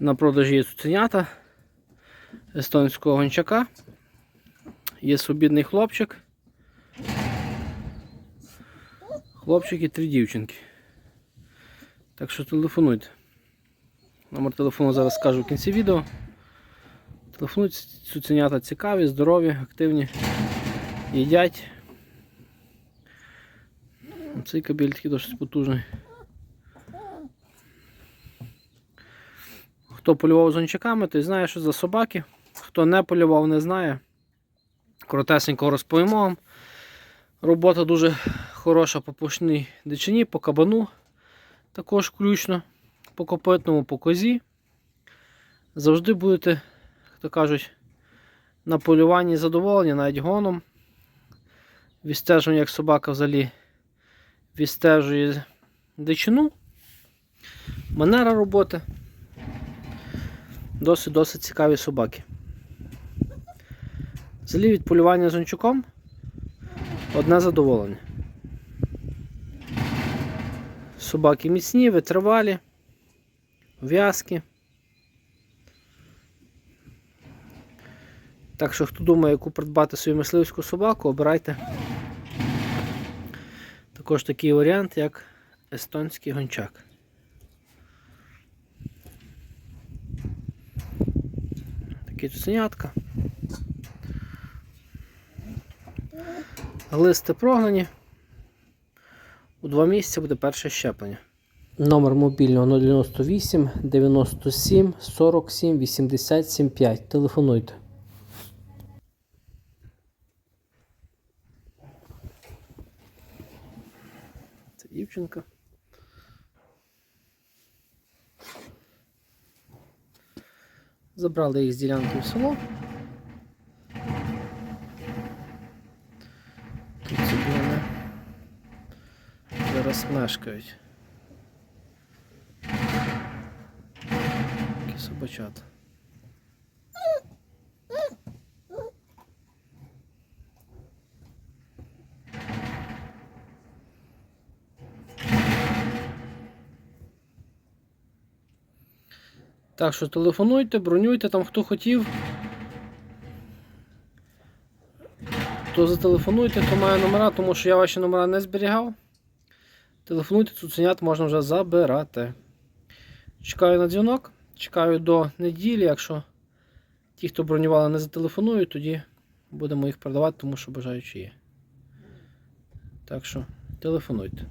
На продажі є цуценята естонського гончака. Є свобідний хлопчик. Хлопчик і три дівчинки. Так що телефонуйте. Номер телефону зараз скажу в кінці відео. Телефонуйте, цуценята цікаві, здорові, активні, їдять. Цей кабель такий досить потужний. Хто полював з той знає, що за собаки. Хто не полював, не знає. Коротесенько розповімо вам. Робота дуже хороша по пушній дичині, по кабану. Також включно, по копитному, по козі. Завжди будете, як то кажуть, на полюванні задоволені, навіть гоном. Відстежуємо, як собака взагалі відстежує дичину. Манера роботи. Досить-досить цікаві собаки. Взагалі від полювання з гончуком одне задоволення. Собаки міцні, витривалі, в'язкі. Так що, хто думає, яку придбати свою мисливську собаку, обирайте також такий варіант, як естонський гончак. Такі цуценятка. Глисти прогнані. У два місяці буде перше щеплення. Номер мобільного 098 97 47 87 5. Телефонуйте. Це дівчинка. Забрали їх з ділянки в село. Тут собі вони зараз мешкають. Такі собачата. Так що телефонуйте, бронюйте там хто хотів. То зателефонуйте, хто має номера, тому що я ваші номера не зберігав. Телефонуйте, цуценят можна вже забирати. Чекаю на дзвінок, чекаю до неділі, якщо ті, хто бронювали, не зателефонують, тоді будемо їх продавати, тому що бажаючі є. Так що телефонуйте.